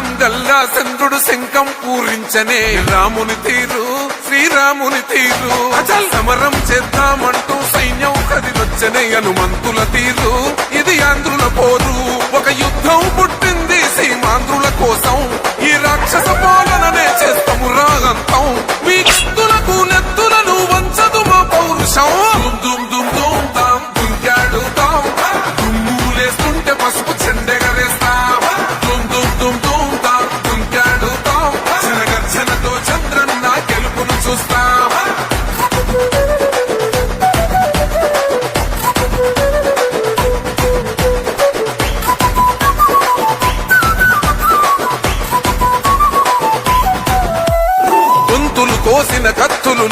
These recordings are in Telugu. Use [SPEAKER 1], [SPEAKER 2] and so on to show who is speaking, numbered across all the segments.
[SPEAKER 1] కాలం గల్లా చంద్రుడు శంఖం పూరించనే. రాముని తీరు శ్రీరాముని తీరు. అచల్ సమరం చేద్దామంటూ సైన్యం కదిలొచ్చనే హనుమంతుల తీరు. ఇది ఆంధ్రుల పోరు. ఒక యుద్ధం పుట్టింది సీమాంధ్రుల కోసం. ఈ రాక్షస పాలననే చేస్తాము రాగంతం. మీ కత్తులకు నెత్తులను వంచదు మా పౌరుషం. దుమ్ దుమ్ దుమ్ దుమ్ తాం దుంకాడు తాం దుమ్ములేస్తుంటే పసుపు చెండెగరేస్తాం.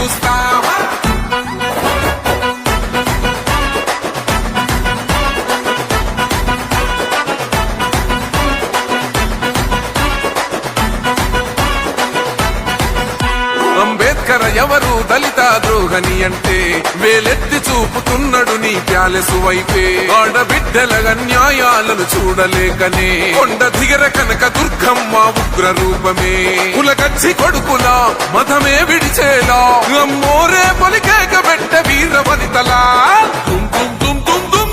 [SPEAKER 1] assustar. ద్రోహని అంటే వేలెత్తి చూపుతున్నాడు నీ ప్యాలెసు వైపే. ఆడబిడ్డల న్యాయాలను చూడలేకనే కొండ దిగర కనక దుర్గమ్మ ఉగ్ర రూపమే కులకచ్చి కొడుకులా మతమే విడిచేలా. అమ్మోరే పలికేక పెట్ట వీర వనితలా తుమ్ తుమ్ తుమ్ తుమ్ తుమ్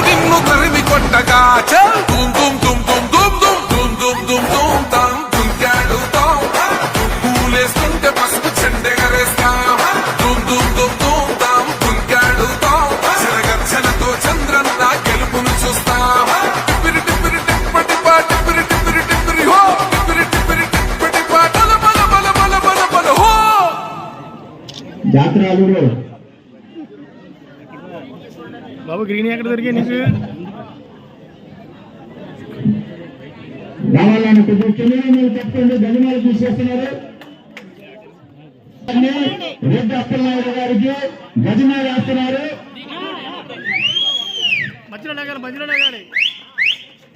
[SPEAKER 2] గ్రీన్ ఎక్కడ దొరికాయి నీకు?
[SPEAKER 3] రావాలని కొద్దిగా కిలోమీటర్లు తప్పకుండా గజమాలు చూసేస్తున్నారు రెడ్డి అప్పలనాయుడు గారికి గజమాలు వేస్తున్నారు.
[SPEAKER 2] మధ్యలో నగాలి మధ్యలో నగాలి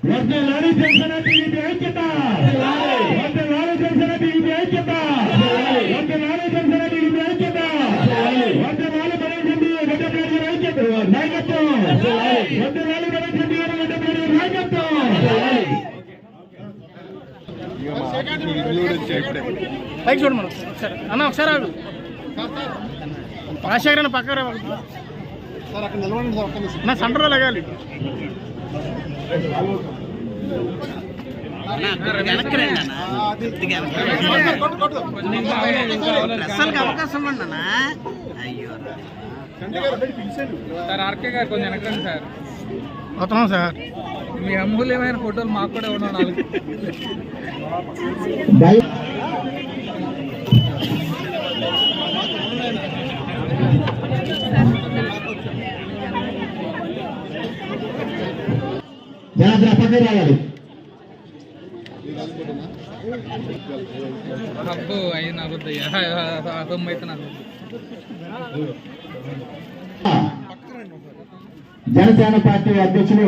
[SPEAKER 3] వద్ద లారీ జనసేన టీడీపీ ఐక్యత. వద్ద లారీ జనసేన టీడీపీ ఐక్యత. లారీ జనసేన టీడీపీ ఐక్యత వద్ద లారీ గణేష్ రెడ్డి గడ్డపేడి ఐక్యత నాయకత్వం వద్ద లారీ గణేష్ రెడ్డి గారి గడ్డపేడి నాయకత్వం
[SPEAKER 2] పైకి చూడు మనం. ఒకసారి. అన్న ఒకసారి ఆగు. రాజశేఖర్ అన్న పక్కన. నా సెంటర్లో లగాలి
[SPEAKER 4] అవకాశం ఉండనా అయ్యో
[SPEAKER 5] సార్ ఆర్కే గారు కొంచెం వెనకండి సార్.
[SPEAKER 2] వస్తున్నాం సార్?
[SPEAKER 5] మీ అమూల్యమైన ఫోటోలు మాకు కూడా ఇవ్వడం నాలుగు.
[SPEAKER 3] జాతర పక్కన రావాలి.
[SPEAKER 5] అబ్బో.
[SPEAKER 3] జనసేన పార్టీ అధ్యక్షులు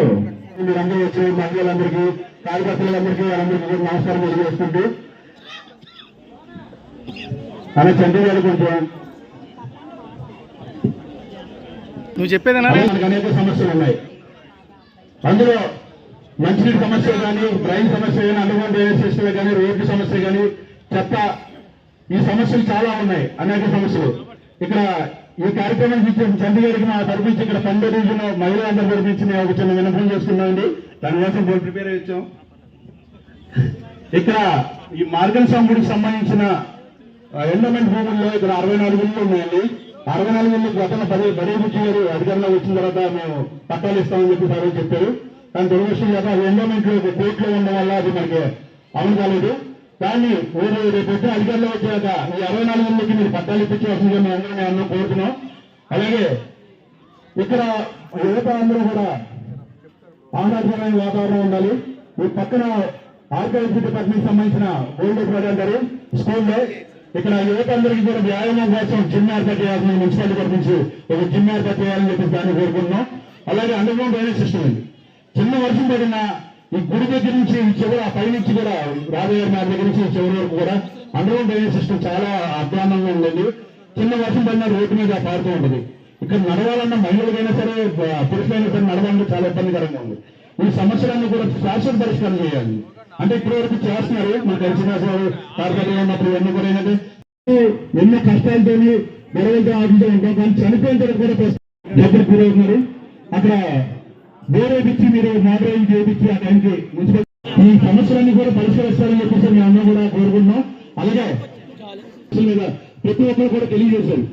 [SPEAKER 3] మీరందరూ వచ్చి మహిళలందరికీ కార్యకర్తలందరికీ వాళ్ళందరికీ కూడా నమస్కారం తెలియజేసుకుంటూ అలా చంద్రబాబు కొంచెం
[SPEAKER 2] నువ్వు చెప్పేదేనా
[SPEAKER 3] మనకు అనేక సమస్యలు ఉన్నాయి. అందులో మంచినీటి సమస్య కానీ డ్రైన్ సమస్య కానీ అండర్గ్రౌండ్ డ్రైనేజ్ సిస్టమ్ కానీ రోడ్డు సమస్య కానీ చెత్త ఈ సమస్యలు చాలా ఉన్నాయి అనేక సమస్యలు. ఇక్కడ ఈ కార్యక్రమం ఇచ్చిన చండీగఢ్కి మా తరపు నుంచి ఇక్కడ పండుగ రోజున మహిళలందరి తరపు నుంచి ఒక చిన్న వినపం చేసుకున్నామండి దానికోసం బోర్డు ప్రిపేర్ అయ్యాం ఇక్కడ ఈ మార్గం సాంబుడికి సంబంధించిన ఎండోమెంట్ భూముల్లో ఇక్కడ అరవై నాలుగు ఇళ్ళు ఉన్నాయండి. అరవై నాలుగు ఇళ్ళు గతంలో బడి బడి బుచ్చి గారు అధికారంలో వచ్చిన తర్వాత మేము పట్టాలు ఇస్తామని చెప్పి సార్ చెప్పారు. కానీ దురదృష్టం చేత ఎండోమెంట్లో కోర్టులో ఉండడం వల్ల అది మనకి అమలు కాలేదు దాన్ని ఊరు రేపు వచ్చి అధికారంలో వచ్చాక ఈ అరవై నాలుగు మందికి మీరు పట్టాలు ఇప్పించాల్సిందిగా మేము అందరం మేము అందరం కోరుతున్నాం. అలాగే ఇక్కడ యువత అందరూ కూడా ఆహ్లాదకరమైన వాతావరణం ఉండాలి. ఈ పక్కన ఆర్కైవ్ డిపార్ట్మెంట్ సంబంధించిన గోల్డ్ ప్రోగ్రాం స్కూల్లో. ఇక్కడ యువత అందరికీ కూడా వ్యాయామం కోసం జిమ్ ఏర్పాటు చేయాల్సిన మున్సిపాలిటీ తరఫు నుంచి ఒక జిమ్ ఏర్పాటు చేయాలని చెప్పి దాన్ని కోరుకుంటున్నాం. అలాగే అండర్గ్రౌండ్ డ్రైనేజ్ సిస్టమ్ ఉంది. చిన్న వర్షం పడిన ఈ గుడి దగ్గర నుంచి చివరి ఆ పైనుంచి కూడా రాజయ్య గారి దగ్గర నుంచి చివరి వరకు కూడా అండర్గ్రౌండ్ డ్రైనేజ్ సిస్టమ్ చాలా అధ్వానంగా ఉందండి. చిన్న వర్షం పడిన రోడ్డు మీద పారుతూ ఉంటుంది. ఇక్కడ నడవాలన్న మహిళలకైనా సరే పురుషులైనా సరే నడవాలంటే చాలా ఇబ్బందికరంగా ఉంది. ఈ సమస్యలన్నీ కూడా శాశ్వత పరిష్కారం చేయాలి. అంటే ఇప్పటి వరకు చేస్తున్నారు మన కలిసిన కార్యక్రమం ఉన్నప్పుడు ఇవన్నీ కూడా ఏంటంటే ఎన్నో కష్టాలతో గొడవలతో ఆడుతూ ఉంటాం కానీ చనిపోయిన తర్వాత కూడా దగ్గర గురవుతున్నారు అక్కడ వేరేపించి మీరు మోడరేజ్ చేయించి ఆ టైంకి మున్సిపల్ ఈ సమస్యలన్నీ కూడా పరిష్కరిస్తారని చెప్పేసి మేము అన్న కూడా కోరుకుంటున్నాం. అలాగే మీద ప్రతి ఒక్కరు కూడా తెలియజేశారు.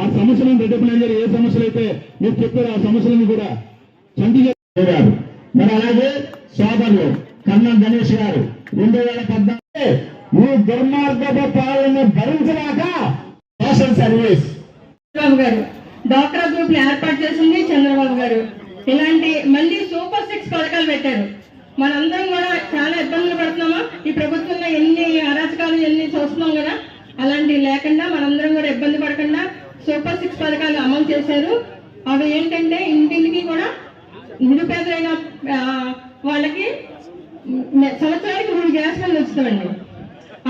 [SPEAKER 3] ఆ సమస్యలను రెడ్డి గారు ఏ సమస్యలు అయితే మీరు చెప్పారు ఆ సమస్యలను కూడా చండీగఢ్ గారు. మరి అలాగే సోదరులు కన్నా గణేష్ గారు. రెండు వేల పద్నాలుగు ఈ దుర్మార్గపు పాలన భరించలేక సోషల్ సర్వీస్
[SPEAKER 6] చంద్రబాబు గారు. డాక్టర్ గ్రూప్ ఏర్పాటు చేసింది చంద్రబాబు గారు. ఇలాంటి మళ్ళీ సూపర్ సిక్స్ పథకాలు పెట్టారు. మనందరం కూడా చాలా ఇబ్బందులు పడుతున్నామా? ఈ ప్రభుత్వంలో ఎన్ని అరాచకాలు ఎన్ని చూస్తున్నాం కదా? అలాంటివి లేకుండా మనందరం కూడా ఇబ్బంది పడకుండా సూపర్ సిక్స్ పథకాలు అమలు చేశారు. అవి ఏంటంటే ఇంటింటికి కూడా నిరుపేదలైన వాళ్ళకి సంవత్సరానికి మూడు గ్యాస్ బండ్లు వస్తామండి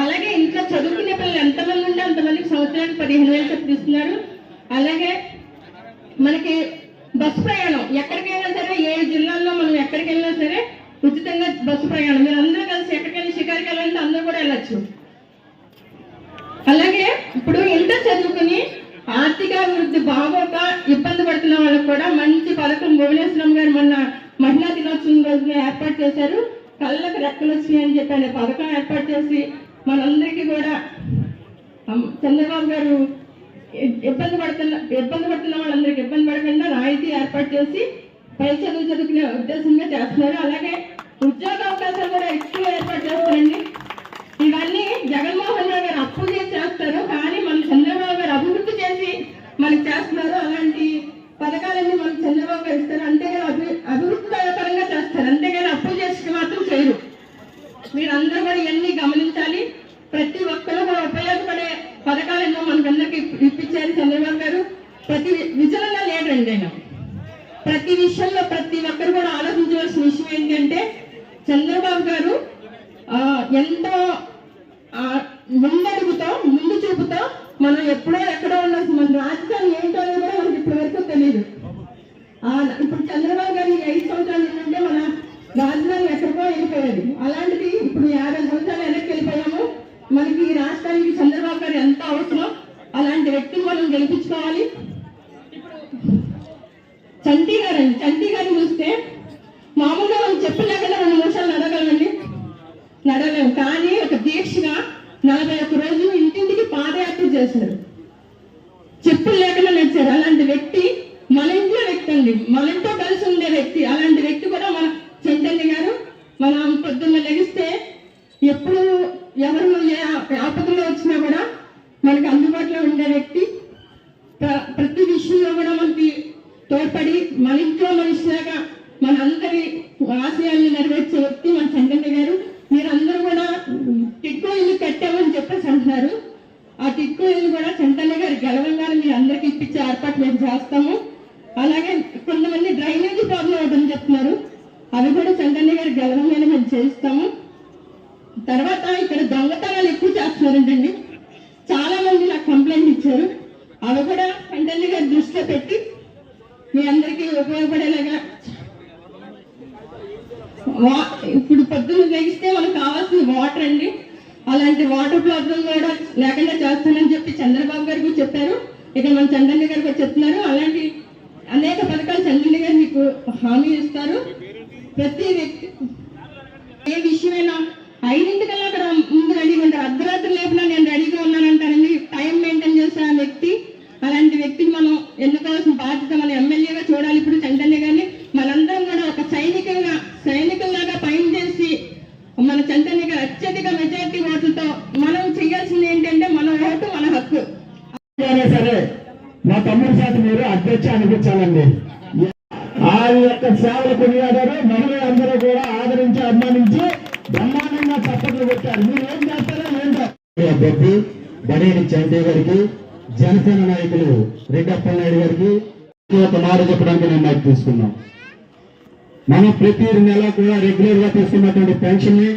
[SPEAKER 6] అలాగే ఇంట్లో చదువుకునే పిల్లలు ఎంతమంది ఉంటే అంతమందికి సంవత్సరానికి పదిహేను వేలు చెప్పి అలాగే మనకి బస్సు ప్రయాణం. ఎక్కడికి వెళ్ళినా సరే ఏ జిల్లాల్లో మనం ఎక్కడికి వెళ్ళినా సరే ఉచితంగా బస్సు ప్రయాణం. మీరు అందరూ కలిసి ఎక్కడికైనా షికారికి వెళ్ళాలంటే అందరూ కూడా వెళ్ళొచ్చు. అలాగే ఇప్పుడు ఇంటర్ చదువుకుని ఆర్థికాభివృద్ధి బాగోక ఇబ్బంది పడుతున్న వాళ్ళకి కూడా మంచి పథకం భువనేశ్వరం గారు మొన్న మహిళా దినోత్సవం రోజున ఏర్పాటు చేశారు. కళ్ళకు రెక్కలు వచ్చినాయి అని చెప్పి అనే పథకం ఏర్పాటు చేసి మనందరికీ కూడా చంద్రబాబు గారు ఇబ్బంది పడుతున్న ఇబ్బంది పడుతున్న వాళ్ళందరికి ఇబ్బంది పడకుండా రాయితీ ఏర్పాటు చేసి పై చదువు చదువుకునే ఉద్దేశంగా చేస్తున్నారు. అలాగే ఉద్యోగ అవకాశాలు కూడా ఎక్కువ ఏర్పాటు చేస్తారండి ఇవన్నీ జగన్మోహన్ రావు గారు అప్పులు చేసి చేస్తారు. కానీ మన చంద్రబాబు గారు అభివృద్ధి చేసి మనకి చేస్తున్నారు అలాంటి పథకాలన్నీ మనకు చంద్రబాబు గారు ఇస్తారు అంతేగాని అభి అభివృద్ధి పరంగా చేస్తారు అంతేగాని అప్పు చేసి మాత్రం చేయరు మీరందరూ కూడా ఇవన్నీ గమనించాలి ప్రతి ఒక్కరూ కూడా ఉపయోగపడే పథకాలు ఎన్నో మనకందరికి ఇప్పించారు చంద్రబాబు గారు ప్రతి విజయంగా లేడండి ఆయన ప్రతి విషయంలో ప్రతి ఒక్కరు కూడా ఆలోచించవలసిన విషయం ఏంటంటే చంద్రబాబు గారు ఆ, ఎంతో ఆ, ముందడుగుతో ముందు చూపుతో మనం ఎప్పుడో ఎక్కడో ఉండాల్సిన మన రాజధాని ఏంటో అనేది కూడా మనకి ఇప్పటి వరకు తెలియదు ఆ, ఇప్పుడు చంద్రబాబు గారు ఈ ఐదు సంవత్సరాలు ఏంటంటే మన రాజధాని ఎక్కడికో వెళ్ళిపోయేది అలాంటిది ఇప్పుడు యాభై సంవత్సరాలు వెనక్కి వెళ్ళిపోయాము మనకి ఈ రాష్ట్రానికి చంద్రబాబు గారు ఎంత అవసరం అలాంటి వ్యక్తిని మనం గెలిపించుకోవాలి చంటి గారు అండి చంటి గారిని చూస్తే మామూలుగా మనం చెప్పు లేకుండా రెండు నిమిషాలు నడగలమండి నడలేము కానీ ఒక దీక్షగా నలభై ఒక్క రోజులు ఇంటింటికి పాదయాత్ర చేశారు చెప్పులు లేకుండా నడిచారు అలాంటి వ్యక్తి మన ఇంట్లో వ్యక్తి అండి మన ఇంట్లో కలిసి ఉండే వ్యక్తి అలాంటి వ్యక్తి కూడా మన చైతన్య గారు మనం పొద్దున్న లెగిస్తే ఎప్పుడు ఎవరు ఏ ఆపదలో వచ్చినా కూడా మనకి అందుబాటులో ఉండే వ్యక్తి ప్ర- ప్రతి విషయంలో కూడా మనకి తోడ్పడి మన ఇంట్లో మనిషిలాగా మన అందరి ఆశయాల్ని నెరవేర్చే వ్యక్తి మన చంద్రన్న గారు మీరందరూ కూడా టిక్కో ఇల్లు కట్టామని చెప్పేసి అంటున్నారు ఆ టిక్కో ఇల్లు కూడా చంటన్న గారు గెలవంగానే మీ అందరికి ఇప్పించే ఏర్పాటు మేము చేస్తాము అలాగే కొంతమంది డ్రైనేజీ ప్రాబ్లం అవుతుందని చెప్తున్నారు అవి కూడా చంటన్న గారు గెలవంగానే మేము చేయిస్తాము తర్వాత ఇక్కడ దొంగతనాలు ఎక్కువ చేస్తున్నారంటండి చాలా మంది నాకు చేశారు అవి కూడా పంటల్ని గారి దృష్టిలో పెట్టి మీ అందరికీ ఉపయోగపడేలాగా వా- ఇప్పుడు పొద్దున్న ఉపయోగిస్తే మనకు కావాల్సిన వాటర్ అండి. అలాంటి వాటర్ ప్రాబ్లం కూడా లేకుండా చేస్తానని చెప్పి చంద్రబాబు గారు కూడా చెప్పారు. ఇక్కడ మన చంద్రన్న గారు కూడా చెప్తున్నారు. అలాంటి అనేక పథకాలు చంద్రన్న గారు మీకు హామీ ఇస్తారు. ప్రతి వ్యక్తి ఏ విషయమైనా ఐదింటికల్లా అక్కడ ముందు రెడీగా ఉంటారు అర్ధరాత్రి లేపినా నేను రెడీగా ఉన్నానంటారని టైం మెయింటైన్ చేసే ఆ వ్యక్తి అలాంటి వ్యక్తిని మనం ఎన్నుకోవాల్సిన బాధ్యత మన ఎమ్మెల్యేగా చూడాలి. ఇప్పుడు చంద్రన్న గారిని మనందరం కూడా ఒక సైనికంగా సైనికుల్లాగా పైన చేసి మన చంద్రన్న గారు అత్యధిక మెజారిటీ ఓట్లతో మనం చేయాల్సింది ఏంటంటే మన ఓటు మన హక్కు.
[SPEAKER 3] సరే మా తమ్ముడు శాతం మీరు అధ్యక్ష అనిపించాలండి. ఆయన యొక్క సేవలు కొనియాడారు. మహిళలందరూ కూడా ఆదరించి అభిమానించి బ్రహ్మాండంగా చప్పట్లు కొట్టారు. మీరు ఏం చేస్తారో ఏంటో. బొబ్బి బడేని చంటి గారికి జనసేన నాయకులు రెడ్డప్ప నాయుడు గారికి ఒక మాట చెప్పడానికి నేను మైక్ తీసుకున్నాం. మనం ప్రతి నెల కూడా రెగ్యులర్గా తీసుకున్నటువంటి పెన్షన్ని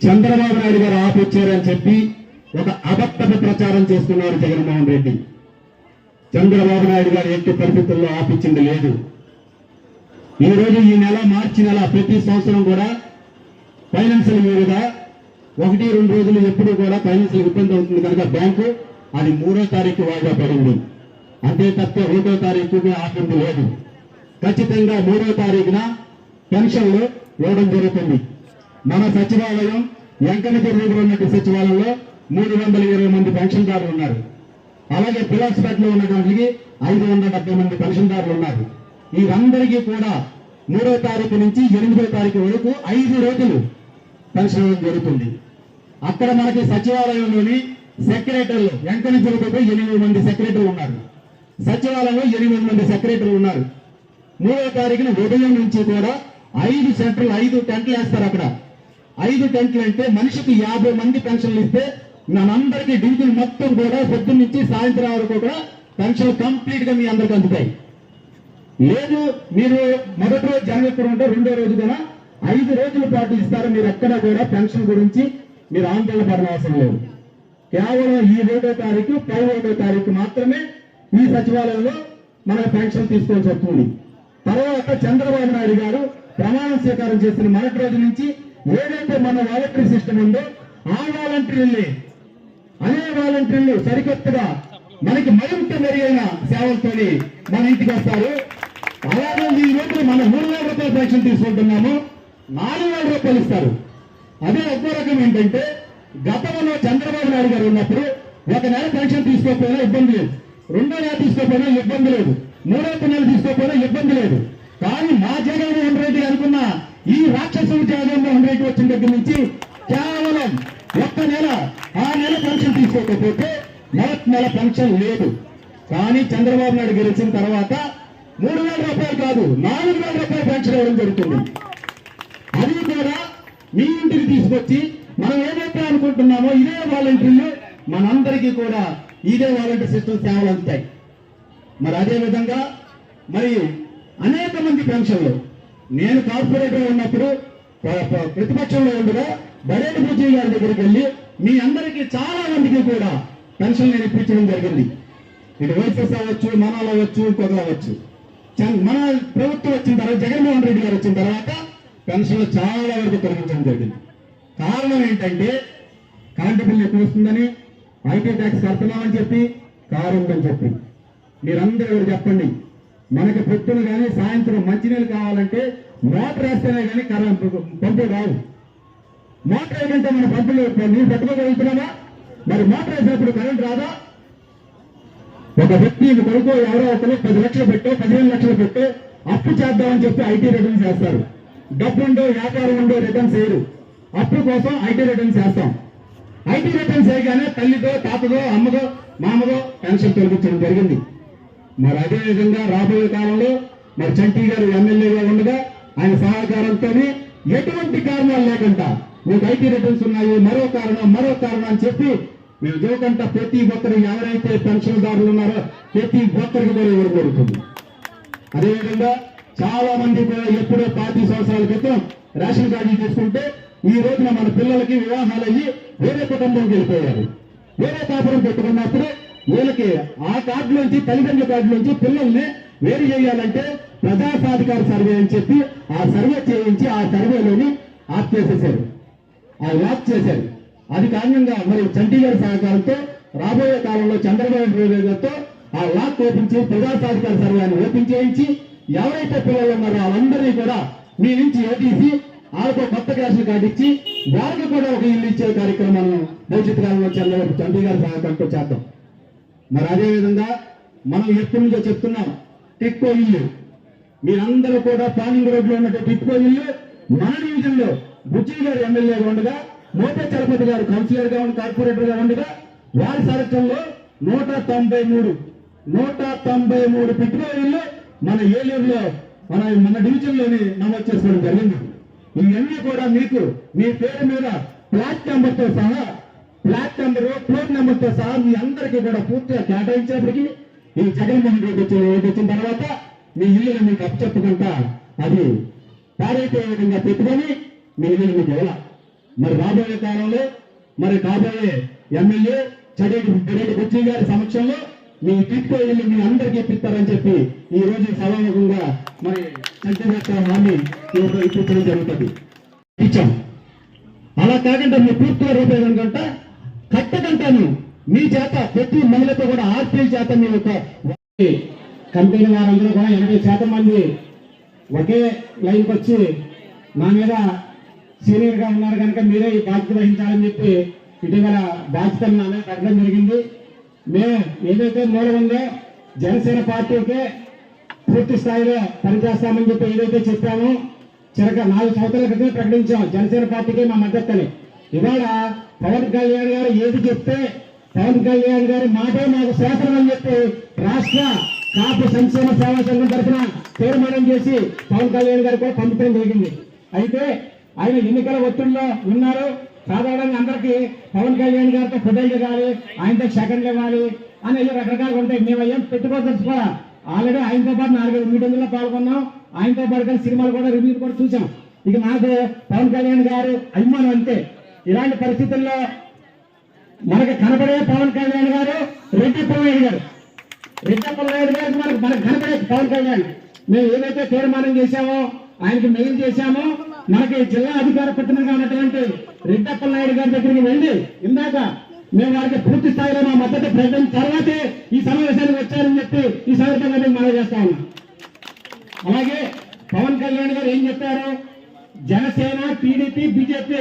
[SPEAKER 3] చంద్రబాబు నాయుడు గారు ఆపొచ్చారని చెప్పి ఒక అబద్ధపు ప్రచారం చేస్తున్నారు జగన్మోహన్ రెడ్డి. చంద్రబాబు నాయుడు గారు ఎట్టి పరిస్థితుల్లో ఆపించింది లేదు. ఈ రోజు ఈ నెల మార్చి నెల ప్రతి సంవత్సరం కూడా ఫైనాన్షియల్ మీదుగా ఒకటి రెండు రోజులు ఎప్పుడు కూడా ఫైనాన్షియల్ ఇబ్బంది అవుతుంది కనుక బ్యాంకు అది మూడో తారీఖు వాయిదా పడింది. అంతే తప్ప ఒకటో తారీఖుకి ఆపింది లేదు ఖచ్చితంగా మూడో తారీఖున పెన్షన్లు ఇవ్వడం జరుగుతుంది. మన సచివాలయం వెంకటగిరిలో ఉన్నటువంటి సచివాలయంలో మూడు వందల ఇరవై మంది పెన్షన్దారులు ఉన్నారు. అలాగే పిలాస్పేటలో ఉన్నటువంటి ఐదు వందల డెబ్బై మంది పెన్షన్దారులు ఉన్నారు. వీరందరికీ కూడా మూడో తారీఖు నుంచి ఎనిమిదో తారీఖు వరకు ఐదు రోజులు పెన్షన్ జరుగుతుంది. అక్కడ మనకి సచివాలయంలోని సెక్రటరీలు వెంకన్న ఎనిమిది మంది సెక్రటరీలు ఉన్నారు. సచివాలయంలో ఎనిమిది మంది సెక్రటరీలు ఉన్నారు. మూడో తారీఖున ఉదయం నుంచి కూడా ఐదు సెంటర్లు ఐదు టెంట్లు వేస్తారు అక్కడ. ఐదు టెంట్లు అంటే మనిషికి యాభై మంది పెన్షన్లు ఇస్తే మనందరికీ డ్యూటీలు మొత్తం కూడా పొద్దున్న నుంచి సాయంత్రం వరకు కూడా పెన్షన్ కంప్లీట్గా మీ అందరికి అందుతాయి. లేదు మీరు మొదటి రోజు జనవరి ఉంటే రెండో రోజు కూడా ఐదు రోజుల పాటు ఇస్తారు. మీరు ఎక్కడ కూడా పెన్షన్ గురించి మీరు ఆందోళన పడిన అవసరం లేదు. కేవలం ఈ రెండో తారీఖు పై తారీఖు మాత్రమే ఈ సచివాలయంలో మన పెన్షన్ తీసుకోవాల్సి వస్తుంది. తర్వాత చంద్రబాబు నాయుడు గారు ప్రమాణ స్వీకారం చేసిన మొదటి రోజు నుంచి ఏదైతే మన వాలంటరీ సిస్టమ్ ఉందో ఆ వాలంటీర్లే అనే వాలంటీర్లు సరికొత్తగా మనకి మరింత మెరుగైన సేవలతోని మన ఇంటికి వస్తారు. అలాగే ఈ రోజు మనం మూడు వేల రూపాయల పెన్షన్ తీసుకుంటున్నాము. నాలుగు వేల రూపాయలు ఇస్తారు. అదే ఒక్కో రకం ఏంటంటే గతంలో చంద్రబాబు నాయుడు గారు ఉన్నప్పుడు ఒక నెల పెన్షన్ తీసుకోకపోయినా ఇబ్బంది లేదు. రెండో నెల తీసుకోకపోయినా ఇబ్బంది లేదు. మూడో నెల తీసుకోకపోయినా ఇబ్బంది లేదు. కానీ మా జగన్మోహన్ రెడ్డి అనుకున్న ఈ రాక్షసుడు జగన్మోహన్ రెడ్డి వచ్చిన దగ్గర నుంచి కేవలం ఒక్క నెల ఆ నెల పెన్షన్ తీసుకోకపోతే మొదటి నెల పెన్షన్ లేదు. కానీ చంద్రబాబు నాయుడు గెలిచిన తర్వాత మూడు వేల రూపాయలు కాదు నాలుగు వేల రూపాయలు పెన్షన్ ఇవ్వడం జరుగుతుంది. అది కూడా మీ ఇంటికి తీసుకొచ్చి మనం ఏదైతే అనుకుంటున్నామో ఇదే వాలంటీర్లు మనందరికీ కూడా ఇదే వాలంటీర్ సిస్టమ్ సేవలు అందుతాయి. మరి అదే విధంగా మరి అనేక మంది పెన్షన్లు నేను కార్పొరేటర్ ఉన్నప్పుడు ప్రతిపక్షంలో ఉండగా బడేటి పూజీ గారి దగ్గరికి వెళ్ళి మీ అందరికీ చాలా మందికి కూడా పెన్షన్ నేను ఇప్పించడం జరిగింది. ఇటు వైఎస్ఎస్ అవ్వచ్చు మనాలు అవ్వచ్చు ఇంకొకరు అవ్వచ్చు. మన ప్రభుత్వం వచ్చిన తర్వాత జగన్మోహన్ రెడ్డి గారు వచ్చిన తర్వాత పెన్షన్లు చాలా వరకు తొలగించడం జరిగింది. కారణం ఏంటంటే కరెంటు బిల్లు ఎక్కువ వస్తుందని ఐటీ ట్యాక్స్ కడుతున్నామని చెప్పి కారు ఉందని చెప్పి. మీరందరూ ఎవరు చెప్పండి? మనకి పొద్దున కానీ సాయంత్రం మంచినీళ్ళు కావాలంటే మోటార్ వేస్తేనే కానీ కరెంట్ పంపు రావు మోటార్ ఏంటంటే మన పంపులు నీళ్ళు పెట్టుకోగలుగుతున్నామా మరి మోటార్ వేసినప్పుడు కరెంట్ రాదా? ఒక వ్యక్తి కొడుకు ఎవరో ఒకరు పది లక్షలు పెట్టో పదిహేను లక్షలు పెట్టో అప్పు చేద్దామని చెప్పి ఐటీ రిటర్న్స్ చేస్తారు డబ్బుండో వ్యాపారం ఉండో రిటర్న్స్ చేయరు. అప్పు కోసం ఐటీ రిటర్న్స్ చేస్తాం. ఐటీ రిటర్న్స్ వేయగానే తల్లితో తాతదో అమ్మదో మామదో పెన్షన్ తొలగించడం జరిగింది. మరి అదే విధంగా రాబోయే కాలంలో మరి చంటి గారు ఎమ్మెల్యేగా ఉండగా ఆయన సహకారంతో ఎటువంటి కారణాలు లేకుండా మీకు ఐటీ రిటర్న్స్ ఉన్నాయి మరో కారణం మరో కారణం అని చెప్పి మేము ఇవ్వకుండా ప్రతి ఒక్కరు ఎవరైతే పెన్షన్దారులు ఉన్నారో ప్రతి ఒక్కరికి కూడా ఇవ్వడం జరుగుతుంది. అదేవిధంగా చాలా మంది కూడా ఎప్పుడో పాతి సంవత్సరాల క్రితం రేషన్ కార్డు తీసుకుంటే ఈ రోజున మన పిల్లలకి వివాహాలు అయ్యి వేరే కుటుంబంకి వెళ్ళిపోయారు. వేరే కాపురం పెట్టుకున్నప్పుడు వీళ్ళకి ఆ కార్డులోంచి తల్లిదండ్రుల కార్డులోంచి పిల్లల్ని
[SPEAKER 7] వేరు చేయాలంటే ప్రజా సాధికార సర్వే అని చెప్పి ఆ సర్వే చేయించి ఆ సర్వేలోని ఆప్ చేసేసారు ఆ లాక్ చేశారు. అది కారణంగా మరి చండీగఢ్ సహకారంతో రాబోయే కాలంలో చంద్రబాబు నాయుడు గారితో ఆ లాక్ ఓపెన్ చేసి ప్రజా సాధికార సర్వేని ఓపెన్ చేయించి ఎవరైతే పిల్లలు ఉన్నారో వాళ్ళందరినీ కూడా మీ నుంచి ఏటీసీ వాళ్ళకు కొత్త రేషన్ కార్డు ఇచ్చి వారికి కూడా ఒక ఇల్లు ఇచ్చే కార్యక్రమం భవిష్యత్ కాలంలో చంద్రబాబు తండ్రి గారి సహాయంతో చేద్దాం. మరి అదే విధంగా మనం ఎప్పటి నుంచో చెప్తున్నాం టిక్కో ఇల్లు. మీరందరూ కూడా పాలింగ్ రోడ్డులో ఉన్నటువంటి టిక్కో ఇల్లు మన డివిజన్లో గారు ఎమ్మెల్యేగా ఉండగా మోటే చలపతి గారు కౌన్సిలర్గా ఉండి కార్పొరేటర్గా ఉండగా వారి సంరక్షణలో నూట తొంభై మూడు నూట తొంభై మూడు టిక్కో ఇల్లు మన ఏలూరులో మన మన డివిజన్లోని నమోదు చేసుకోవడం జరిగింది. ఇవన్నీ కూడా మీకు మీ పేరు మీద ప్లాట్ నెంబర్తో సహా ప్లాట్ నెంబర్ ఫ్లోర్ నెంబర్తో సహా మీ అందరికీ కూడా పూర్తిగా కేటాయించినప్పటికీ ఈ జగన్మోహన్ రెడ్డి వచ్చి వచ్చిన తర్వాత మీ ఇల్లుని మీకు అప్పచెప్పుకుంటా అది పారైతే విధంగా పెట్టుకొని మీ ఇల్లు మీకు ఎలా? మరి రాబోయే కాలంలో మరి కాబోయే ఎమ్మెల్యే చడేటి చడేటి గారి సమక్షంలో మీ టిట్కో మీ అందరికీ ఇప్పిస్తారని చెప్పి ఈ రోజు సభాముఖంగా మరి చంద్రబాబు హామీ ఇప్పించడం జరుగుతుంది. ఇచ్చాం. అలా కాకుండా మీ పూర్తిగా రూపాయలు కంట కట్టకంటాను. మీ చేత ప్రతి మహిళతో కూడా ఆర్పీ చేత మీ యొక్క కంపెనీ వారందరూ కూడా ఎనభై శాతం మంది ఒకే లైన్కి వచ్చి మా మీద సీనియర్గా ఉన్నారు కనుక మీరే ఈ బాధ్యత వహించాలని చెప్పి ఇటీవల బాధ్యతను నా మీద జరిగింది. మేము ఏదైతే మూలం ఉందో జనసేన పార్టీకి పూర్తి స్థాయిలో పనిచేస్తామని చెప్పి ఏదైతే చెప్పామో చిరక నాలుగు సంవత్సరాల క్రితం ప్రకటించాం జనసేన పార్టీకి మా మద్దతుని. ఇవాళ పవన్ కళ్యాణ్ గారు ఏది చెప్తే పవన్ కళ్యాణ్ గారి మాటే మాకు శాసనం అని చెప్పి రాష్ట్ర కాపు సంక్షేమ సేవా సంఘం తరఫున తీర్మానం చేసి పవన్ కళ్యాణ్ గారు కూడా పంపించడం జరిగింది. అయితే ఆయన ఎన్నికల ఒత్తిడిలో ఉన్నారు. సాధారణంగా అందరికీ పవన్ కళ్యాణ్ గారితో ఫోటోలు దిగాలి ఆయనతో సెకండ్లు ఇవ్వాలి అనేది రకరకాలుగా ఉంటాయి. మేము ఏం పెట్టుకోదలుచుకోవాలా ఆల్రెడీ ఆయనతో పాటు నాలుగైదు మీటింగ్లో పాల్గొన్నాం. ఆయనతో పాటు సినిమాలు కూడా రివ్యూ కూడా చూసాం. ఇక నాకు పవన్ కళ్యాణ్ గారు అభిమానం అంతే. ఇలాంటి పరిస్థితుల్లో మనకి కనపడే పవన్ కళ్యాణ్ గారు రెడ్డి నాయుడు గారు. రెడ్డప్ప నాయుడు గారికి మనకు మనకు కనపడే పవన్ కళ్యాణ్. మేము ఏదైతే తీర్మానం చేశామో ఆయనకి మెయిల్ చేశామో మనకి జిల్లా అధికార ప్రతినిధిగా ఉన్నటువంటి రెడ్డప్ప నాయుడు గారి దగ్గరికి వెళ్ళి ఇందాక మేము వారికి పూర్తి స్థాయిలో మా మద్దతు ప్రకటన తర్వాతే ఈ సమావేశానికి వచ్చారని చెప్పి ఈ సందర్భంగా మేము మనవి చేస్తా ఉన్నాం. అలాగే పవన్ కళ్యాణ్ గారు ఏం చెప్పారు? జనసేన టీడీపీ బీజేపీ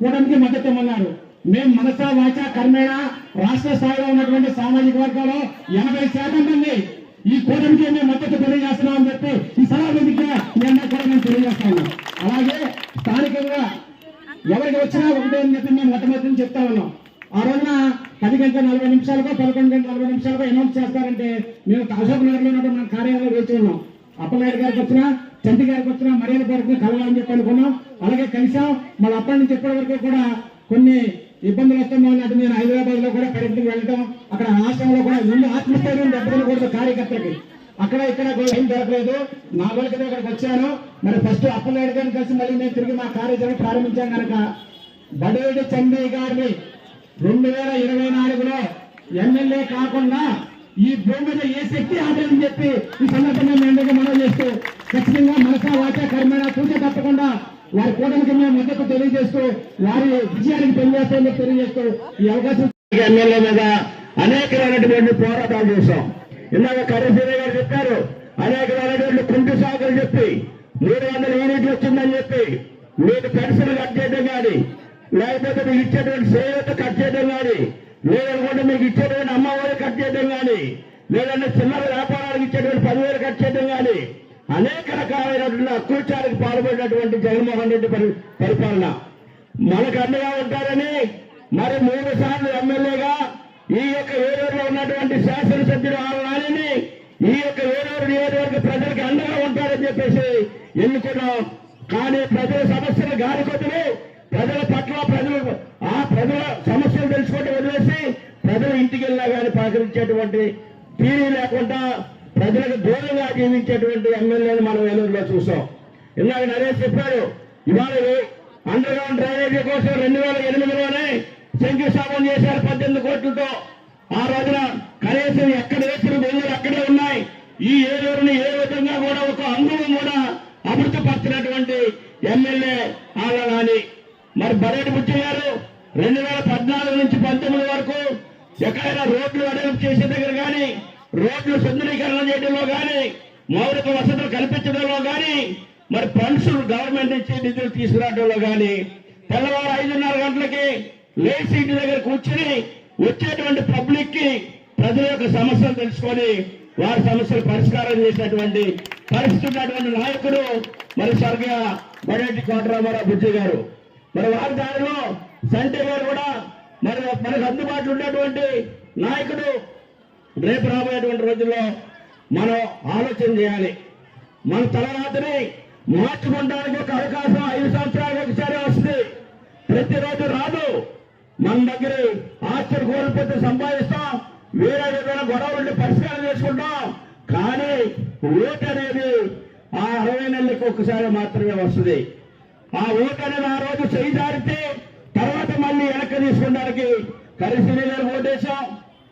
[SPEAKER 7] కూటమికి మద్దతు ఇవ్వమన్నారు. మేము మనసా వాచ కర్మేణ రాష్ట్ర స్థాయిలో ఉన్నటువంటి సామాజిక వర్గాల్లో ఎనభై శాతం మంది ఈ కూటమికి మేము మద్దతు తెలియజేస్తున్నాం అని చెప్పి ఈ సభావేదికగా నిన్న కూడా మేము తెలియజేస్తా ఉన్నాం అలాగే స్థానికంగా ఎవరికి వచ్చినా ఒకటే అని చెప్పి అని చెప్తా ఉన్నాం. ఆ రోజున పది గంటల నలభై నిమిషాలకో పదకొండు గంటల నలభై నిమిషాలకో అనౌన్స్ చేస్తారంటే మేము అశోక్ నగర్లో ఉన్నప్పుడు మన కార్యాలయం వేచి ఉన్నాం. అప్పలనాయుడు గారికి వచ్చినా చంటి గారికి వచ్చినా మర్యాద గారికి కలవాలని చెప్పి అనుకున్నాం. అలాగే కనీసం మళ్ళీ అప్పటి నుంచి ఇప్పటి వరకు కూడా కొన్ని ఇబ్బందులు వస్తామో అన్నట్టు నేను హైదరాబాద్లో కూడా పర్యటనకు వెళ్ళటం అక్కడ రాష్ట్రంలో కూడా ముందు ఆత్మస్థైర్యం దెబ్బతినకూడదు కార్యకర్తలకి. అక్కడ ఇక్కడ ఏం జరగలేదు. నా వాళ్ళకి అక్కడికి వచ్చాను. మరి ఫస్ట్ అప్పలనాయుడు గారిని కలిసి మళ్ళీ నేను తిరిగి మా కార్యాచరణ ప్రారంభించాం కనుక రెండు వేల ఇరవై నాలుగులో ఎమ్మెల్యే కాకుండా ఈ భూమి మీద ఏ శక్తి ఆటని చెప్పి ఈ సందర్భంగా మేము మనం చేస్తూ ఖచ్చితంగా మనసా వాచ కర్మేణ పూజ తప్పకుండా వారి కూటమికి మేము మద్దతు తెలియజేస్తూ వారి విజయానికి పనిచేస్తామని తెలియజేస్తూ ఈ అవకాశం ఎమ్మెల్యే మీద అనేకమైనటువంటి పోరాటాలు చేశాం. ఇందాక కరీసీన గారు చెప్పారు అనేకమైనటువంటి కుంటి సాగులు చెప్పి మూడు వందల యూనిట్లు వచ్చిందని చెప్పి మీకు పెన్షన్ కట్ కానీ లేకపోతే మీకు ఇచ్చేటువంటి సేవత కట్ చేయడం కానీ లేదనుకుంటే మీకు ఇచ్చేటువంటి అమ్మఒడి కట్ చేయడం కానీ లేదంటే చిన్న వ్యాపారాలకు ఇచ్చేటువంటి పదివేలు కట్ చేయడం కానీ అనేక రకాలైనటువంటి అకృత్యాలకు పాల్పడినటువంటి జగన్మోహన్ రెడ్డి పరి పరిపాలన. మనకు అండగా ఉంటారని మరి మూడు సార్లు ఎమ్మెల్యేగా ఈ యొక్క ఏలూరులో ఉన్నటువంటి శాసనసభ్యుడు ఆలని ఈ యొక్క ఏలూరు నియోజకవర్గ ప్రజలకు అండగా ఉంటారని చెప్పేసి ఎన్నుకున్నాం. కానీ ప్రజల సమస్యలు గాలికొద్దులు. ప్రజల పట్ల ప్రజలు ఆ ప్రజల సమస్యలు తెలుసుకుంటూ వదిలేసి ప్రజలు ఇంటికి వెళ్ళినా కానీ పలకరించేటువంటి తీరు లేకుండా ప్రజలకు దూరంగా జీవించేటువంటి ఎమ్మెల్యేని మనం ఏలూరులో చూసాం. ఇందాక నరేష్ చెప్పారు ఇవాళ అండర్ గ్రౌండ్ డ్రైనేజీ కోసం రెండు వేల ఎనిమిదిలోనే శంకుస్థాపన చేశారు పద్దెనిమిది కోట్లతో. ఆ రోజున కనీసం ఎక్కడ వేసిన భూములు అక్కడే ఉన్నాయి.
[SPEAKER 8] ఈ ఏలూరుని ఏ విధంగా కూడా ఒక అంగుళం కూడా అభివృద్ధి పరిచినటువంటి ఎమ్మెల్యే ఆళ్ళ నాని మరి బరేటి బుచ్చి గారు రెండు వేల పద్నాలుగు నుంచి పంతొమ్మిది వరకు ఎక్కడైనా రోడ్లు అడగం చేసే దగ్గర కానీ రోడ్లు సుందరీకరణ చేయడంలో కానీ మౌలిక వసతులు కల్పించడంలో కానీ మరి ఫండ్స్ గవర్నమెంట్ నుంచి నిధులు తీసుకురావడంలో కానీ తెల్లవారు ఐదున్నర గంటలకి లేట్ సీట్ దగ్గర కూర్చుని వచ్చేటువంటి పబ్లిక్కి ప్రజల యొక్క సమస్యలు తెలుసుకొని వారి సమస్యలు పరిష్కారం చేసినటువంటి పరిస్థితి ఉన్నటువంటి నాయకుడు మరి స్వర్గీయ బడేటి కోటరామారావు బుజ్జి గారు మరి వారి దారిలో సంటే గారు కూడా మరి మనకు అందుబాటులో ఉన్నటువంటి నాయకుడు రేపు రాబోయేటువంటి రోజుల్లో మనం ఆలోచన చేయాలి. మన తలరాత్రి మార్చుకోవడానికి ఒక అవకాశం ఐదు సంవత్సరాలకు ఒకసారి వస్తుంది. ప్రతిరోజు రాదు. మన దగ్గర ఆస్తులు కోల్పోతే సంపాదిస్తాం. వేరే విధంగా గొడవలు ఉంటే పరిష్కారం చేసుకుంటాం. కానీ ఓటు అనేది ఆ అరవై నెలలకు ఒకసారి మాత్రమే వస్తుంది. ఆ ఓటు ఆ రోజు చేయిదారితే తర్వాత మళ్ళీ వెనక్కి తీసుకోవడానికి కరిసిని గారు ఓటేశాం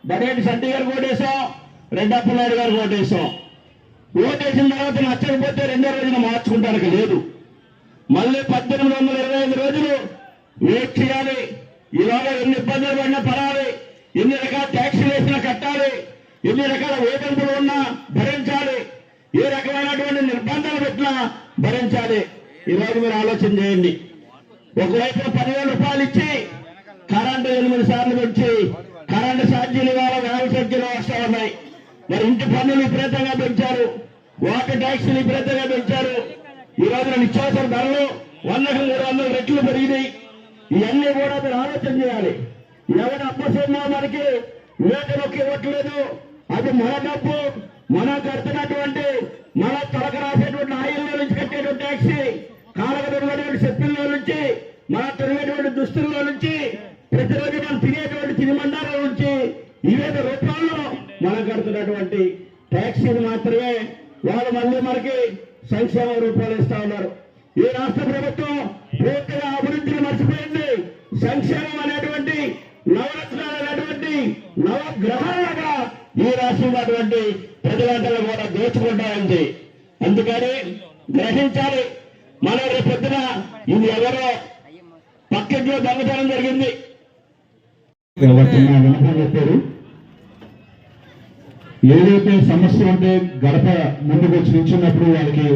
[SPEAKER 8] బడేటి సంటి గారు ఓటేశాం రెడ్డప్పనాయుడు గారు ఓటేశాం ఓటేసిన తర్వాత నచ్చకపోతే రెండో రోజున మార్చుకుంటానికి లేదు. మళ్ళీ పద్దెనిమిది వందల ఇరవై ఐదు రోజులు వెయిట్ చేయాలి. ఇవాళ ఎన్ని ఇబ్బందులు పడినా పడాలి. ఎన్ని రకాల ట్యాక్సీలు వేసినా కట్టాలి. ఎన్ని రకాల వేధింపులు ఉన్నా భరించాలి. ఏ రకమైనటువంటి నిర్బంధాలు పెట్టినా భరించాలి. ఈరోజు మీరు ఆలోచన చేయండి. ఒకవైపు పదివేల రూపాయలు ఇచ్చి కరెంటు ఎనిమిది సార్లు పెంచి కరెంటు ఛార్జీలు ఇవాళ వేల సంఖ్యలో వస్తా ఉన్నాయి. మరి ఇంటి పన్నులు విపరీతంగా పెంచారు. వాటర్ ట్యాక్సీలు విపరీతంగా పెంచారు. ఈ రోజున నిత్యావసర ధరలు వందకు మూడు వందల రెట్లు పెరిగినాయి. ఇవన్నీ కూడా మీరు ఆలోచన చేయాలి. ఎవరి అప్పసేమో మనకి వేతనొక్కి ఇవ్వట్లేదు. అది మన డబ్బు మనం కడుతున్నటువంటి మన తొలక రాసేటువంటి ఆయిల్లో నుంచి కట్టేటువంటి ట్యాక్సీ. కాలక శక్తుల్లో నుంచి మన తిరిగేటువంటి దుస్తుల్లో నుంచి ప్రతిరోజు మనం తినేటువంటి తినుమండాల నుంచి వివిధ రూపాల్లో మనం కడుతున్నటువంటి ట్యాక్సీలు మాత్రమే వాళ్ళు మళ్ళీ మనకి సంక్షేమ రూపాయలు ఇస్తా ఉన్నారు. ఈ రాష్ట్ర ప్రభుత్వం పూర్తిగా అభివృద్ధిని మర్చిపోయింది. సంక్షేమం అనేటువంటి నవరత్నాలు అనేటువంటి నవగ్రహాలుగా ఈ రాష్ట్రంలో అటువంటి ప్రజలందరూ కూడా దోచుకుంటా ఉంది. అందుకని గ్రహించాలి. మన రేపు ఇది ఎవరో పక్కింట్లో దొంగతనం జరిగింది. చెప్పారు. ఏదైతే సమస్య ఉంటే గడప ముందుకు వచ్చి నిల్చున్నప్పుడు వాళ్ళకి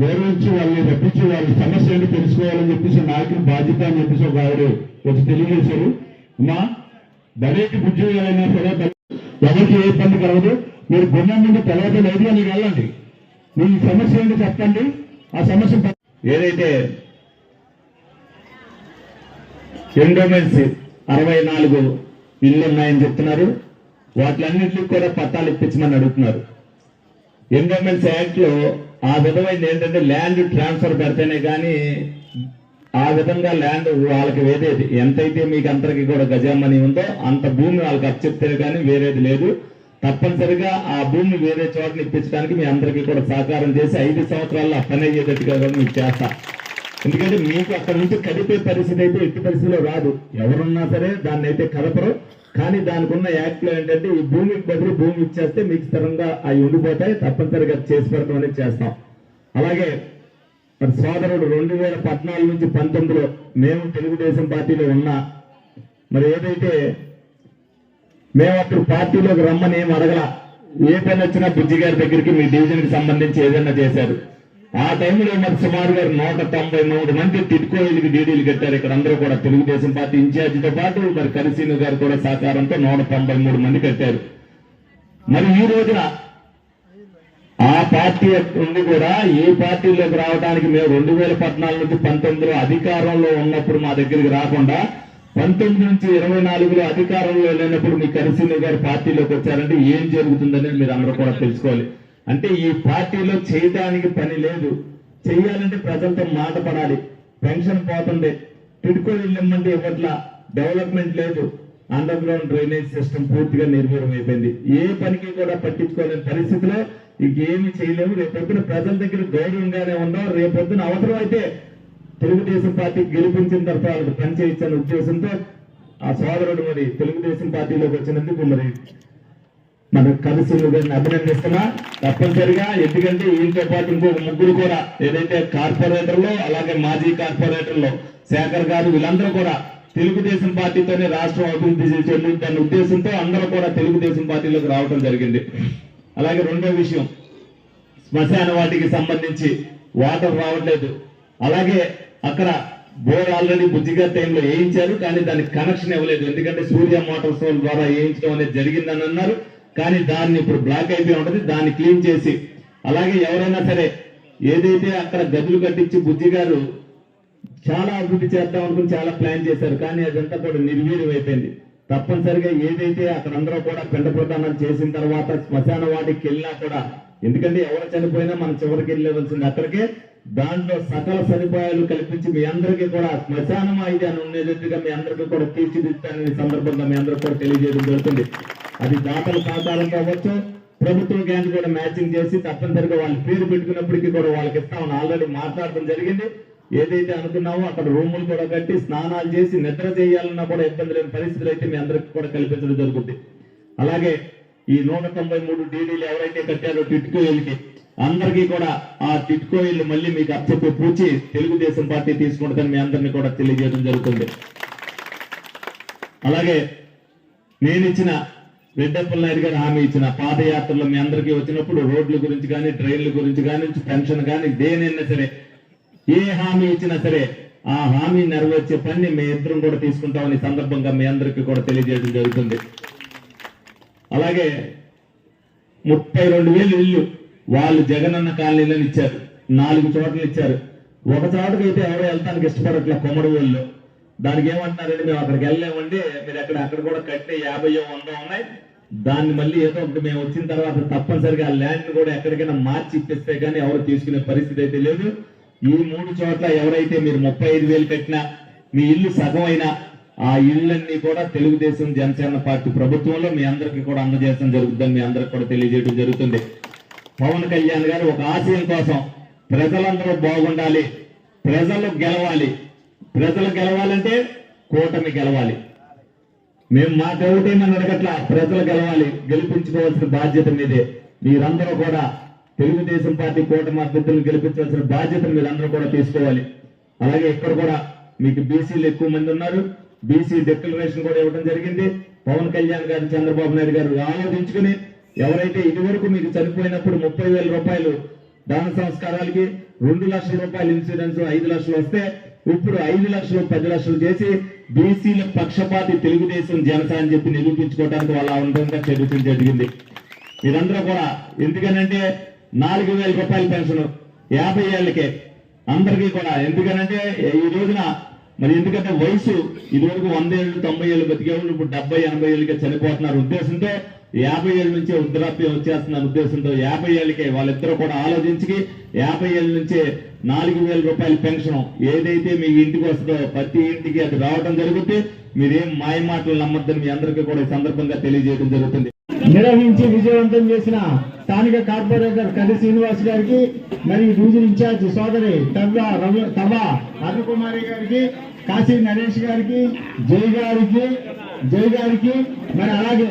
[SPEAKER 8] గౌరవించి వాళ్ళని రప్పించి వాళ్ళ సమస్య ఏంటి తెలుసుకోవాలని చెప్పేసి నాయకులు బాధ్యత అని చెప్పేసి ఒక ఆవిడ వచ్చి తెలియజేశారు. అమ్మా బలేటి బుజ్జి సరే ఎవరికి ఏ ఇబ్బంది కలగదు. మీరు గుమ్మం ముందు తర్వాత లేదు అని వెళ్ళండి. మీ సమస్య ఏంటి చెప్పండి. ఆ సమస్య ఏదైతే ఎండోమెంట్స్ అరవై నాలుగు ఇల్లు ఉన్నాయని చెప్తున్నారు వాటిలన్నింటికి కూడా పట్టాలు ఇప్పించమని అడుగుతున్నారు. ఎండోమెంట్స్ యాక్ట్లో ఆ విధమైన ఏంటంటే ల్యాండ్ ట్రాన్స్ఫర్ పెడితేనే కానీ ఆ విధంగా ల్యాండ్ వాళ్ళకి వేరేది ఎంతైతే మీకు అందరికీ కూడా గజామని ఉందో అంత భూమి వాళ్ళకి అప్పచెప్తే కానీ వేరేది లేదు. తప్పనిసరిగా ఆ భూమిని వేరే చోటని ఇప్పించడానికి మీ అందరికీ కూడా సహకారం చేసి ఐదు సంవత్సరాల్లో పని అయ్యేటట్టుగా కూడా మీకు చేస్తా. ఎందుకంటే మీకు అక్కడ నుంచి కదిపే పరిస్థితి అయితే ఎట్టి పరిస్థితిలో రాదు. ఎవరున్నా సరే దాన్ని అయితే కలపరు కానీ దానికి ఉన్న యాక్ట్లో ఏంటంటే ఈ భూమికి బదులు భూమి ఇచ్చేస్తే మీకు స్థిరంగా అవి ఉండిపోతాయి. తప్పనిసరిగా చేసి పెడతామని చేస్తాం. అలాగే మరి సోదరుడు రెండు వేల పద్నాలుగు నుంచి పంతొమ్మిదిలో మేము తెలుగుదేశం పార్టీలో ఉన్నా. మరి ఏదైతే మేము అప్పుడు పార్టీలోకి రమ్మని ఏం అడగల. ఏ పని వచ్చినా బుజ్జి గారి దగ్గరికి మీ డివిజన్కి సంబంధించి ఏదైనా చేశారు. ఆ టైంలో మరి సుమారు గారు నూట తొంభై మూడు మంది టిట్కోయిలకి డీడీలు కట్టారు. ఇక్కడ అందరూ కూడా తెలుగుదేశం పార్టీ ఇన్ఛార్జితో పాటు మరి కరిసీను గారు కూడా సహకారంతో నూట తొంభై మూడు మంది కట్టారు. మరి ఈ రోజున ఆ పార్టీ నుండి కూడా ఏ పార్టీలోకి రావడానికి మేము రెండు వేల పద్నాలుగు నుంచి పంతొమ్మిదిలో అధికారంలో ఉన్నప్పుడు మా దగ్గరికి రాకుండా పంతొమ్మిది నుంచి ఇరవై నాలుగులో అధికారంలో లేనప్పుడు మీ కరిసీని గారు పార్టీలోకి వచ్చారంటే ఏం జరుగుతుందని మీరు అందరూ కూడా తెలుసుకోవాలి. అంటే ఈ పార్టీలో చేయడానికి పని లేదు. చేయాలంటే ప్రజలతో మాట పడాలి. పెన్షన్ పోతుంది టిడ్కో ఇల్లు ఇవ్వట్లా. డెవలప్మెంట్ లేదు. అండర్ గ్రౌండ్ డ్రైనేజ్ సిస్టమ్ పూర్తిగా నిర్వీర్యం అయిపోయింది. ఏ పనికి కూడా పట్టించుకోలేని పరిస్థితిలో ఇంకేమి చేయలేము. రేపొద్దున ప్రజల దగ్గర గౌరవంగానే ఉన్నాం రేపొద్దున అవసరం అయితే తెలుగుదేశం పార్టీ గెలిపించిన తర్వాత వాళ్ళకి ఉద్దేశంతో ఆ సోదరుడు మరి తెలుగుదేశం పార్టీలోకి వచ్చినందుకు మరి
[SPEAKER 9] మన కలిసి గారిని అభినందిస్తున్నా. తప్పనిసరిగా ఎందుకంటే ఈయనతో పాటు ఇంకో ముగ్గురు కూడా ఏదైతే కార్పొరేటర్లు అలాగే మాజీ కార్పొరేటర్లు శేఖర్ గారు వీళ్ళందరూ కూడా తెలుగుదేశం పార్టీతోనే రాష్ట్రం అభివృద్ధి చేసేది దాని ఉద్దేశంతో అందరూ కూడా తెలుగుదేశం పార్టీలోకి రావడం జరిగింది. అలాగే రెండో విషయం శ్మశాన వాటికి సంబంధించి వాటర్ రావట్లేదు. అలాగే అక్కడ బోర్ ఆల్రెడీ బుద్ధిగా టైంలో వేయించారు కానీ దానికి కనెక్షన్ ఇవ్వలేదు. ఎందుకంటే సూర్య మోటార్స్ ద్వారా వేయించడం అనేది జరిగిందని అన్నారు. కానీ దాన్ని ఇప్పుడు బ్లాక్ అయిపోయి ఉంటుంది దాన్ని క్లీన్ చేసి. అలాగే ఎవరైనా సరే ఏదైతే అక్కడ గదులు కట్టించి బుజ్జి గారు చాలా అభివృద్ధి చేద్దాం అనుకుని చాలా ప్లాన్ చేశారు కానీ అదంతా కూడా నిర్వీర్యం అయిపోయింది. తప్పనిసరిగా ఏదైతే అక్కడ అందరూ కూడా పిండ ప్రదానం చేసిన తర్వాత శ్మశాన వాటికి వెళ్ళినా కూడా ఎందుకంటే ఎవరు చనిపోయినా మనం చివరికి వెళ్ళవలసింది అక్కడికే. దాంట్లో సకల సదుపాయాలు కల్పించి మీ అందరికీ కూడా శ్మశానం అయితే అని ఉండేటట్టుగా మీ అందరికీ కూడా తీర్చిదిద్దానని సందర్భంగా మీ అందరికీ కూడా తెలియజేయడం జరుగుతుంది. అది దాతల సహకారం కావచ్చు ప్రభుత్వం గ్యాంగ్ కూడా మ్యాచింగ్ చేసి తప్పనిసరిగా వాళ్ళ పేరు పెట్టుకున్నప్పటికీ కూడా వాళ్ళకి ఇస్తామని ఆల్రెడీ మాట్లాడడం జరిగింది. ఏదైతే అనుకున్నామో అక్కడ రూములు కూడా కట్టి స్నానాలు చేసి నిద్ర చేయాలన్నా కూడా ఇబ్బంది లేని పరిస్థితులు అయితే మీ అందరికి కూడా కల్పించడం జరుగుతుంది. అలాగే ఈ నూట తొంభై మూడు డీడీలు ఎవరైతే కట్టారో టిట్కో వెళ్ళి అందరికీ కూడా ఆ టిట్కో ఇల్లు మళ్ళీ మీకు అప్పచెప్పి పూచి తెలుగుదేశం పార్టీ తీసుకుంటుందని మీ అందరినీ కూడా తెలియజేయడం జరుగుతుంది. అలాగే నేను ఇచ్చిన రెడ్డప్పల నాయుడు గారు హామీ ఇచ్చిన పాదయాత్రలో మీ అందరికీ వచ్చినప్పుడు రోడ్ల గురించి కానీ ట్రైన్ల గురించి కానీ పెన్షన్ కానీ దేనైనా సరే ఏ హామీ ఇచ్చినా సరే ఆ హామీ నెరవేర్చే పని మీ ఇద్దరం కూడా తీసుకుంటామని సందర్భంగా మీ అందరికీ కూడా తెలియజేయడం జరుగుతుంది. అలాగే ముప్పై రెండు వేలు ఇల్లు వాళ్ళు జగనన్న కాలనీలను ఇచ్చారు. నాలుగు చోట్ల ఇచ్చారు. ఒక చోటకైతే ఎవరో వెళ్తానికి ఇష్టపడట్లే కొమ్మడి ఊళ్ళో. దానికి ఏమంటున్నారండి మేము అక్కడికి వెళ్ళలేమండి. మీరు ఎక్కడ అక్కడ కూడా కట్టిన యాభై వంద ఉన్నాయి. దాన్ని మళ్ళీ ఏదో ఒకటి మేము వచ్చిన తర్వాత తప్పనిసరిగా ఆ ల్యాండ్ కూడా ఎక్కడికైనా మార్చి ఇప్పిస్తే కానీ ఎవరు తీసుకునే పరిస్థితి అయితే లేదు. ఈ మూడు చోట్ల ఎవరైతే మీరు ముప్పై ఐదు వేలు కట్టినా మీ ఇల్లు సగం అయినా ఆ ఇళ్ళన్నీ కూడా తెలుగుదేశం జనసేన పార్టీ ప్రభుత్వంలో మీ అందరికీ కూడా అందజేయడం జరుగుతుందని మీ అందరికి కూడా తెలియజేయడం జరుగుతుంది. పవన్ కళ్యాణ్ గారు ఒక ఆశయం కోసం ప్రజలందరూ బాగుండాలి ప్రజలు గెలవాలి. ప్రజలు గెలవాలంటే కూటమి గెలవాలి. మేము మా ఒకటేమని అడగట్లా ప్రజలు గెలవాలి గెలిపించుకోవాల్సిన బాధ్యత మీదే. మీరందరూ కూడా తెలుగుదేశం పార్టీ కూటమి అభ్యర్థులను గెలిపించాల్సిన బాధ్యతను మీరందరూ కూడా తీసుకోవాలి. అలాగే ఇక్కడ కూడా మీకు బీసీలు ఎక్కువ మంది ఉన్నారు. బీసీ డిక్లరేషన్ కూడా ఇవ్వడం జరిగింది. పవన్ కళ్యాణ్ గారు చంద్రబాబు నాయుడు గారు ఆలోచించుకుని ఎవరైతే ఇదివరకు మీకు చనిపోయినప్పుడు ముప్పై వేల రూపాయలు దాన సంస్కారాలకి రెండు లక్షల రూపాయలు ఇన్సూరెన్స్ ఐదు లక్షలు వస్తే ఇప్పుడు ఐదు లక్షలు పది లక్షలు చేసి బీసీల పక్షపాతి తెలుగుదేశం జనసేన అని చెప్పి నిరూపించుకోవడానికి వాళ్ళ ఉండగా చర్చించడం జరిగింది. మీరందరూ కూడా ఎందుకనంటే నాలుగు వేల రూపాయల పెన్షన్ యాభై ఏళ్ళకే అందరికీ కూడా ఎందుకనంటే ఈ రోజున మరి ఎందుకంటే వయసు ఇదివరకు వంద ఏళ్ళు తొంభై ఏళ్ళు బతికేవాళ్ళు ఇప్పుడు డెబ్బై ఎనభై ఏళ్ళకే చనిపోతున్నారు. ఉద్దేశంతో యాభై ఏళ్ళ నుంచే వృద్ధాప్యం వచ్చేస్తున్న ఉద్దేశంతో యాభై ఏళ్ళకే వాళ్ళిద్దరూ కూడా ఆలోచించి యాభై ఏళ్ళ నుంచే నాలుగు వేల రూపాయల పెన్షన్ ఏదైతే మీ ఇంటికి వస్తుందో ప్రతి ఇంటికి అది రావడం జరుగుతుంది. మీరేం మాయ మాటలు నమ్మద్దని మీ అందరికీ కూడా ఈ సందర్భంగా తెలియజేయడం జరుగుతుంది.
[SPEAKER 10] నిర్వహించి విజయవంతం చేసిన స్థానిక కార్పొరేటర్ కది శ్రీనివాస్ గారికి మరియు డివిజన్ ఇన్ఛార్జ్ సోదరి తవ్వ రవి తవ్వ అరుణకుమారి గారికి కాశీ నరేష్ గారికి జై గారికి జై గారికి మరి అలాగే